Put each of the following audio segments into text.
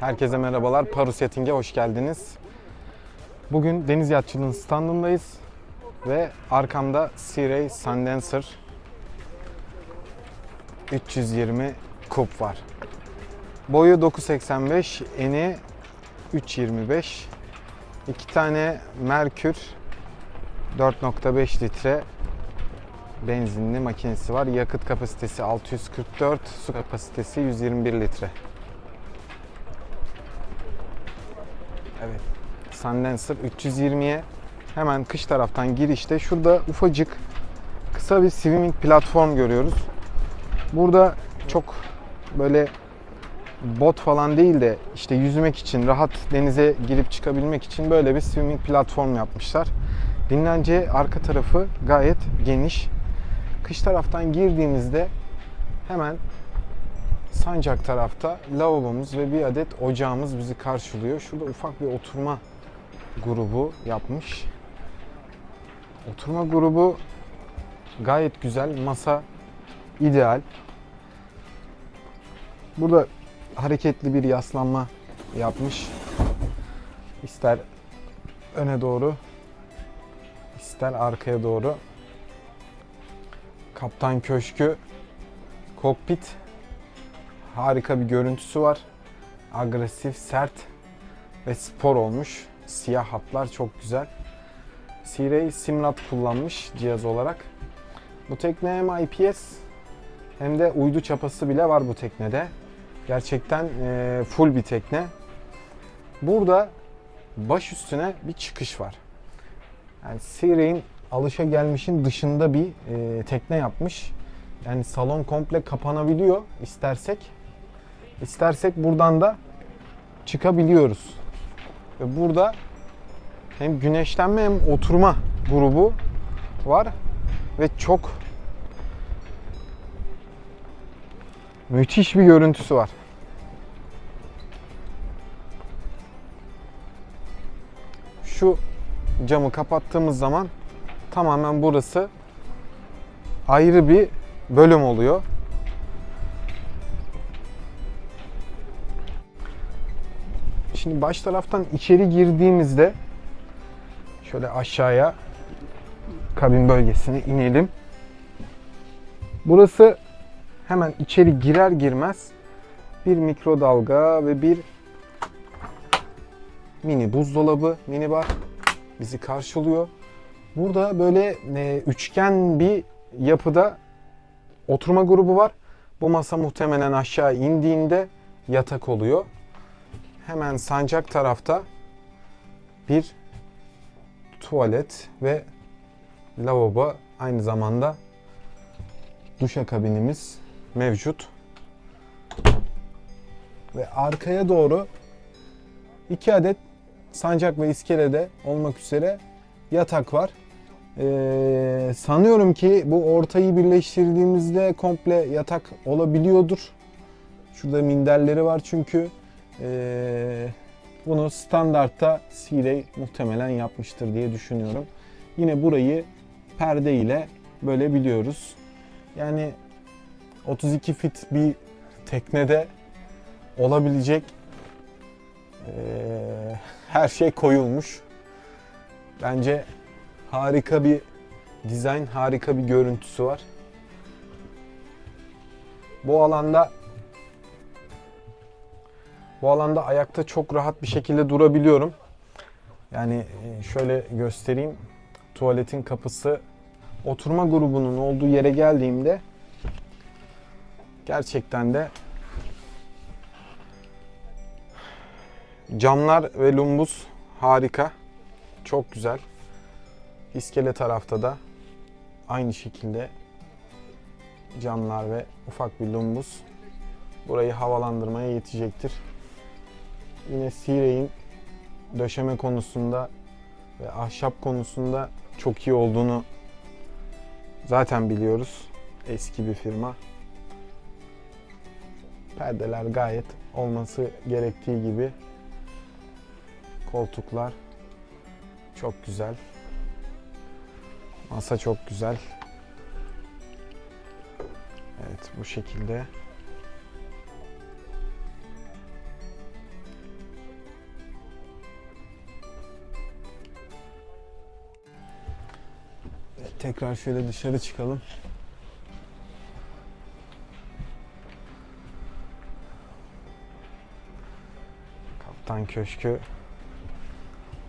Herkese merhabalar. Parus Yachting'e hoş geldiniz. Bugün Deniz Yatçılığın standındayız ve arkamda Sea Ray Sundancer 320 kup var. Boyu 9.85, eni 3.25. İki tane Merkür 4.5 litre benzinli makinesi var. Yakıt kapasitesi 644, su kapasitesi 121 litre. Evet. Sundancer 320'ye hemen kış taraftan girişte şurada ufacık kısa bir swimming platform görüyoruz. Burada çok böyle bot falan değil de işte yüzmek için, rahat denize girip çıkabilmek için böyle bir swimming platform yapmışlar. Dinlence arka tarafı gayet geniş. Kış taraftan girdiğimizde hemen sancak tarafta lavabomuz ve bir adet ocağımız bizi karşılıyor. Şurada ufak bir oturma grubu yapmış. Oturma grubu gayet güzel. Masa ideal. Burada hareketli bir yaslanma yapmış. İster öne doğru, ister arkaya doğru. Kaptan Köşkü kokpit harika bir görüntüsü var. Agresif, sert ve spor olmuş. Siyah hatlar çok güzel. Sea-Ray Simlat kullanmış cihaz olarak. Bu tekne hem IPS hem de uydu çapası bile var bu teknede. Gerçekten e, full bir tekne. Burada baş üstüne bir çıkış var. Yani Sea-Ray'in alışa gelmişin dışında bir e, tekne yapmış. Yani salon komple kapanabiliyor istersek. İstersek buradan da çıkabiliyoruz. Ve burada hem güneşlenme hem oturma grubu var ve çok müthiş bir görüntüsü var. Şu camı kapattığımız zaman tamamen burası ayrı bir bölüm oluyor. Şimdi baş taraftan içeri girdiğimizde şöyle aşağıya kabin bölgesine inelim. Burası hemen içeri girer girmez bir mikrodalga ve bir mini buzdolabı, mini bar bizi karşılıyor. Burada böyle e, üçgen bir yapıda oturma grubu var. Bu masa muhtemelen aşağı indiğinde yatak oluyor. Hemen sancak tarafta bir tuvalet ve lavabo aynı zamanda duşakabinimiz mevcut. Ve arkaya doğru iki adet sancak ve iskelede olmak üzere yatak var. Ee, sanıyorum ki bu ortayı birleştirdiğimizde komple yatak olabiliyordur. Şurada minderleri var çünkü. Ee, bunu standartta Sea-Ray muhtemelen yapmıştır diye düşünüyorum. Yine burayı perde ile bölebiliyoruz. Yani 32 fit bir teknede olabilecek ee, her şey koyulmuş. Bence harika bir dizayn, harika bir görüntüsü var. Bu alanda bu alanda ayakta çok rahat bir şekilde durabiliyorum. Yani e, şöyle göstereyim. Tuvaletin kapısı oturma grubunun olduğu yere geldiğimde gerçekten de camlar ve lumbus harika. Çok güzel. İskele tarafta da aynı şekilde camlar ve ufak bir lumbus burayı havalandırmaya yetecektir. Yine Sea-Ray'in döşeme konusunda ve ahşap konusunda çok iyi olduğunu zaten biliyoruz. Eski bir firma. Perdeler gayet olması gerektiği gibi. Koltuklar çok güzel. Masa çok güzel. Evet bu şekilde. Tekrar şöyle dışarı çıkalım. Kaptan Köşkü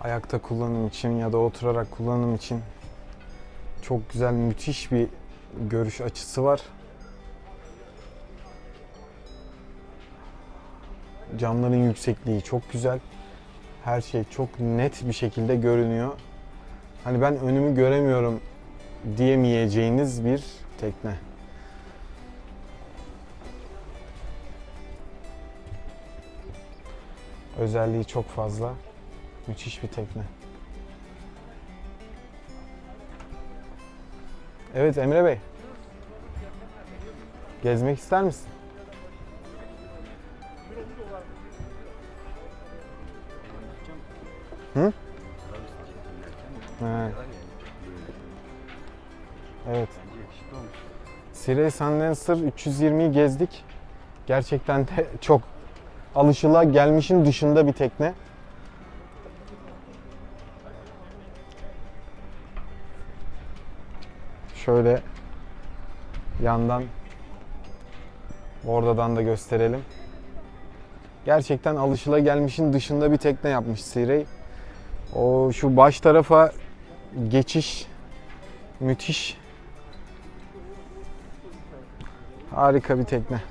ayakta kullanım için ya da oturarak kullanım için çok güzel, müthiş bir görüş açısı var. Camların yüksekliği çok güzel. Her şey çok net bir şekilde görünüyor. Hani ben önümü göremiyorum diyemeyeceğiniz bir tekne. Özelliği çok fazla. Müthiş bir tekne. Evet Emre Bey. Gezmek ister misin? Sirey Sundancer 320'yi gezdik. Gerçekten de çok alışıla gelmişin dışında bir tekne. Şöyle yandan oradan da gösterelim. Gerçekten alışıla gelmişin dışında bir tekne yapmış Sirey. O şu baş tarafa geçiş müthiş. Harika bir tekne.